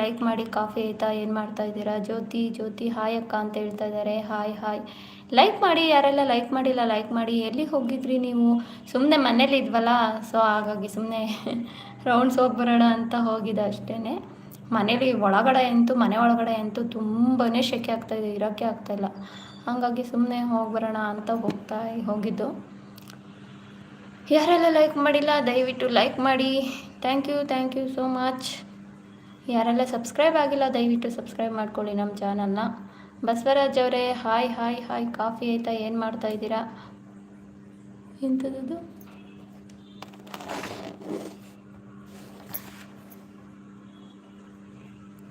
Like ಮಾಡಿ coffee ಆಯಿತಾ? ಏನು ಮಾಡ್ತಾ ಇದ್ದೀರಾ? ಜ್ಯೋತಿ ಜ್ಯೋತಿ ಹಾಯ್ ಅಕ್ಕ ಅಂತ ಹೇಳ್ತಾ ಇದ್ದಾರೆ. ಹಾಯ್ ಹಾಯ್ ಲೈಕ್ ಮಾಡಿ, ಯಾರೆಲ್ಲ ಲೈಕ್ ಮಾಡಿಲ್ಲ ಲೈಕ್ ಮಾಡಿ. ಎಲ್ಲಿ ಹೋಗಿದ್ರಿ ನೀವು? ಸುಮ್ಮನೆ ಮನೇಲಿ ಇದ್ವಲ್ಲ? ಸೊ ಹಾಗಾಗಿ ಸುಮ್ಮನೆ ರೌಂಡ್ಸ್ ಹೋಗಿ ಬರೋಣ ಅಂತ ಹೋಗಿದೆ ಅಷ್ಟೇ ಮನೇಲಿ ಒಳಗಡೆ ಅಂತೂ, ಮನೆ ಒಳಗಡೆ ಅಂತೂ ತುಂಬಾ ಶೆಕೆ ಇದೆ. ಇರೋಕ್ಕೆ ಆಗ್ತಾಯಿಲ್ಲ ಹಾಗಾಗಿ ಸುಮ್ಮನೆ ಹೋಗಿ ಬರೋಣ ಅಂತ ಹೋಗ್ತಾ ಹೋಗಿದ್ದು. ಯಾರೆಲ್ಲ ಲೈಕ್ ಮಾಡಿಲ್ಲ, ದಯವಿಟ್ಟು ಲೈಕ್ ಮಾಡಿ. Thank you thank you so much ಯಾರೆಲ್ಲ ಸಬ್ಸ್ಕ್ರೈಬ್ ಆಗಿಲ್ಲ, ದಯವಿಟ್ಟು ಸಬ್ಸ್ಕ್ರೈಬ್ ಮಾಡ್ಕೊಳ್ಳಿ ನಮ್ಮ ಚಾನಲ್ನ. ಬಸವರಾಜ್ ಅವರೇ, ಹಾಯ್ ಹಾಯ್ ಹಾಯ್, ಕಾಫಿ ಆಯಿತಾ, ಏನು ಮಾಡ್ತಾ ಇದ್ದೀರಾ? ಎಂಥದ್ದು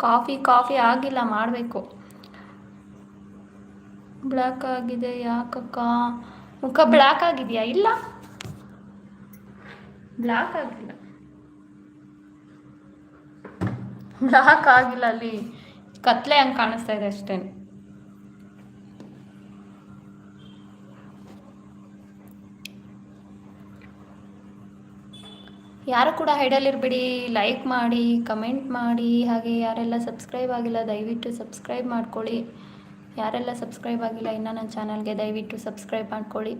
ಕಾಫಿ ಕಾಫಿ ಆಗಿಲ್ಲ, ಮಾಡಬೇಕು. ಬ್ಲ್ಯಾಕ್ ಆಗಿದೆ, ಯಾಕಕ್ಕ? ಮುಖ ಬ್ಲ್ಯಾಕ್ ಆಗಿದೆಯಾ? ಇಲ್ಲ. ಬ್ಲ್ಯಾಕ್ ಆಗಿಲ್ಲ. ಬ್ಲ್ಯಾಕ್ ಆಗಿಲ್ಲ ಅಲ್ಲಿ. ಕತ್ಲೆ ಹಂಗೆ ಕಾಣಿಸ್ತಾ ಇದೆ ಅಷ್ಟೇ. ಯಾರು ಕೂಡ ಹೈಡಲ್ಲಿರಬೇಡಿ ಲೈಕ್ ಮಾಡಿ ಕಮೆಂಟ್ ಮಾಡಿ. ಹಾಗೆ ಯಾರೆಲ್ಲ ಸಬ್ಸ್ಕ್ರೈಬ್ ಆಗಿಲ್ಲ, ದಯವಿಟ್ಟು ಸಬ್ಸ್ಕ್ರೈಬ್ ಮಾಡ್ಕೊಳ್ಳಿ. ಯಾರೆಲ್ಲ ಸಬ್ಸ್ಕ್ರೈಬ್ ಆಗಿಲ್ಲ, ಇನ್ನೂ ನನ್ನ ಚಾನಲ್ಗೆ ದಯವಿಟ್ಟು ಸಬ್ಸ್ಕ್ರೈಬ್ ಮಾಡ್ಕೊಳ್ಳಿ.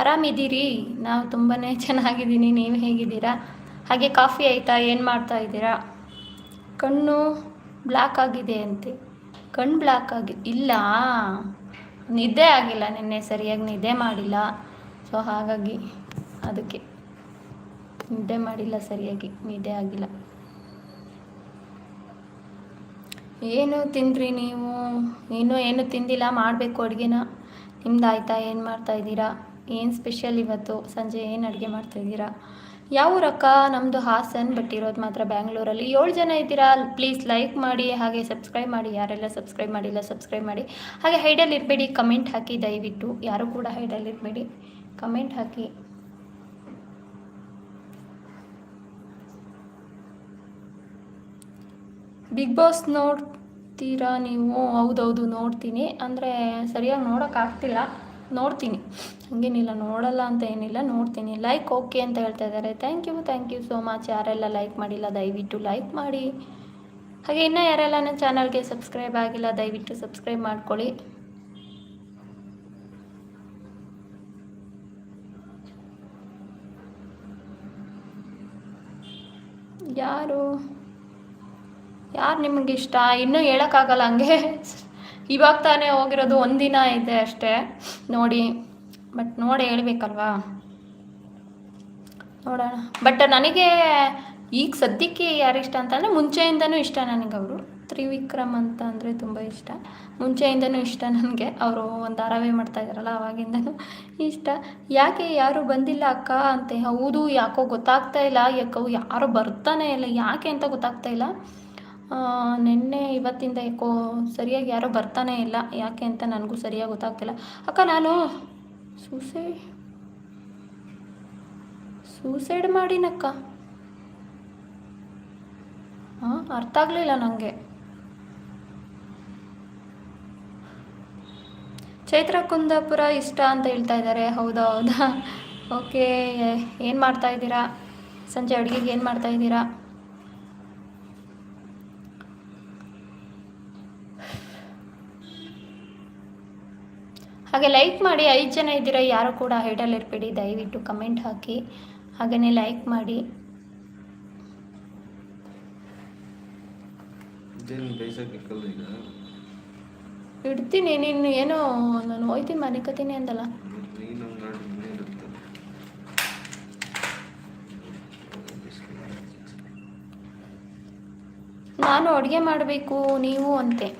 ಆರಾಮಿದ್ದೀರಿ? ನಾವು ತುಂಬಾ ಚೆನ್ನಾಗಿದ್ದೀನಿ. ನೀವು ಹೇಗಿದ್ದೀರಾ? ಹಾಗೆ ಕಾಫಿ ಆಯಿತಾ? ಏನು ಮಾಡ್ತಾ ಇದ್ದೀರಾ? ಕಣ್ಣು ಬ್ಲ್ಯಾಕ್ ಆಗಿದೆ ಅಂತೆ. ಕಣ್ಣು ಬ್ಲ್ಯಾಕ್ ಆಗಿ, ಇಲ್ಲ. ನಿದ್ದೆ ಆಗಿಲ್ಲ ನಿನ್ನೆ, ಸರಿಯಾಗಿ ನಿದ್ದೆ ಮಾಡಿಲ್ಲ. ಸೊ ಹಾಗಾಗಿ ಅದಕ್ಕೆ ನಿದ್ದೆ ಮಾಡಿಲ್ಲ, ಸರಿಯಾಗಿ ನಿದ್ದೆ ಆಗಿಲ್ಲ. ಏನು ತಿಂದ್ರಿ ನೀವು? ಇನ್ನೂ ಏನು ತಿಂದಿಲ್ಲ, ಮಾಡಬೇಕು ಅಡುಗೆನ. ನಿಮ್ದು ಆಯಿತಾ ಏನು ಮಾಡ್ತಾ ಇದ್ದೀರಾ? ಏನು ಸ್ಪೆಷಲ್ ಇವತ್ತು? ಸಂಜೆ ಏನು ಅಡುಗೆ ಮಾಡ್ತಾ ಇದ್ದೀರಾ? ಯಾವ ಊರಕ್ಕ? ನಮ್ಮದು ಹಾಸನ್ ಬಟ್ ಇರೋದು ಮಾತ್ರ ಬ್ಯಾಂಗ್ಳೂರಲ್ಲಿ. ಏಳು ಜನ ಇದ್ದೀರಾ? ಪ್ಲೀಸ್ ಲೈಕ್ ಮಾಡಿ, ಹಾಗೆ ಸಬ್ಸ್ಕ್ರೈಬ್ ಮಾಡಿ. ಯಾರೆಲ್ಲ ಸಬ್ಸ್ಕ್ರೈಬ್ ಮಾಡಿಲ್ಲ ಸಬ್ಸ್ಕ್ರೈಬ್ ಮಾಡಿ. ಹಾಗೆ ಹೈಡಲ್ಲಿ ಇರಬೇಡಿ ಕಮೆಂಟ್ ಹಾಕಿ ದಯವಿಟ್ಟು. ಯಾರು ಕೂಡ ಹೈಡಲ್ಲಿ ಇರಬೇಡಿ. ಕಮೆಂಟ್ ಹಾಕಿ. ಬಿಗ್ ಬಾಸ್ ನೋಡ್ತೀರಾ ನೀವು? ಹೌದೌದು, ನೋಡ್ತೀನಿ. ಅಂದರೆ ಸರಿಯಾಗಿ ನೋಡೋಕ್ಕಾಗ್ತಿಲ್ಲ. ನೋಡ್ತೀನಿ. ಹಂಗೇನಿಲ್ಲ, ನೋಡಲ್ಲ ಅಂತ ಏನಿಲ್ಲ, ನೋಡ್ತೀನಿ. ಲೈಕ್ ಓಕೆ ಅಂತ ಹೇಳ್ತಾ ಇದ್ದಾರೆ. Thank you thank you so much ಯಾರೆಲ್ಲ ಲೈಕ್ ಮಾಡಿಲ್ಲ, ದಯವಿಟ್ಟು ಲೈಕ್ ಮಾಡಿ. ಹಾಗೆ ಇನ್ನೂ ಯಾರೆಲ್ಲ ನನ್ನ ಚಾನಲ್ಗೆ ಸಬ್ಸ್ಕ್ರೈಬ್ ಆಗಿಲ್ಲ, ದಯವಿಟ್ಟು ಸಬ್ಸ್ಕ್ರೈಬ್ ಮಾಡ್ಕೊಳ್ಳಿ. ಯಾರು? ಯಾರು ನಿಮಗೆ ಇಷ್ಟ? ಇನ್ನೂ ಹೇಳೋಕ್ಕಾಗಲ್ಲ ಹಂಗೆ. ಇವಾಗ ತಾನೇ ಹೋಗಿರೋದು, ಒಂದಿನ ಇದೆ ಅಷ್ಟೇ. ನೋಡಿ ಬಟ್ ನೋಡಿ ಹೇಳ್ಬೇಕಲ್ವಾ? ನೋಡೋಣ. ಬಟ್ ನನಗೆ ಈಗ ಸದ್ಯಕ್ಕೆ ಯಾರು ಇಷ್ಟ ಅಂತಂದರೆ ಮುಂಚೆಯಿಂದನೂ ಇಷ್ಟ ನನಗೆ ಅವರು ತ್ರಿವಿಕ್ರಮ್ ಅಂತ ಅಂದರೆ ತುಂಬ ಇಷ್ಟ. ಮುಂಚೆಯಿಂದನೂ ಇಷ್ಟ ನನಗೆ. ಅವರು ಒಂದು ಧಾರಾವಾಹಿ ಮಾಡ್ತಾ ಇದ್ದಾರಲ್ಲ, ಅವಾಗಿಂದನೂ ಇಷ್ಟ. ಯಾಕೆ ಯಾರು ಬಂದಿಲ್ಲ ಅಕ್ಕ ಅಂತೆ? ಹೌದು, ಯಾಕೋ ಗೊತ್ತಾಗ್ತಾ ಇಲ್ಲ. ಯಾಕೋ ಯಾರು ಬರ್ತಾನೆ ಇಲ್ಲ. ಯಾಕೆ ಅಂತ ಗೊತ್ತಾಗ್ತಾ ಇಲ್ಲ. ನಿನ್ನೆ ಇವತ್ತಿಂದ ಯಾಕೋ ಸರಿಯಾಗಿ ಯಾರೋ ಬರ್ತಾನೆ ಇಲ್ಲ. ಯಾಕೆ ಅಂತ ನನಗೂ ಸರಿಯಾಗಿ ಗೊತ್ತಾಗ್ತಿಲ್ಲ. ಅಕ್ಕ, ನಾನು ಸೂಸೈಡ್ ಸೂಸೈಡ್ ಮಾಡಿನಕ್ಕ. ಹಾಂ ಅರ್ಥ ಆಗಲಿಲ್ಲ ನನಗೆ ಚೈತ್ರ ಕುಂದಾಪುರ ಇಷ್ಟ ಅಂತ ಹೇಳ್ತಾ ಇದ್ದಾರೆ. ಹೌದಾ ಹೌದಾ? ಓಕೆ ಏನು ಮಾಡ್ತಾ ಇದ್ದೀರಾ? ಸಂಜೆ ಅಡುಗೆಗೆ ಏನು ಮಾಡ್ತಾ ಇದ್ದೀರಾ? ಹಾಗೆ ಲೈಕ್ ಮಾಡಿ ಐದು ಜನ ಇದ್ದೀರಾ ಯಾರು ಕೂಡ ಇರಬೇಡಿ ದಯವಿಟ್ಟು ಕಮೆಂಟ್ ಹಾಕಿ. ಹಾಗೆಯೇ ಲೈಕ್ ಮಾಡಿ. ಇಡ್ತೀನಿ ನೀನು ಏನೋ ನಾನು ಹೋಯ್ತೀನಿ ಮನಿಕತೀನಿ ಅಂದಲ್ಲ. ನಾನು ಅಡುಗೆ ಮಾಡಬೇಕು ನೀವು ಅಂತೆ.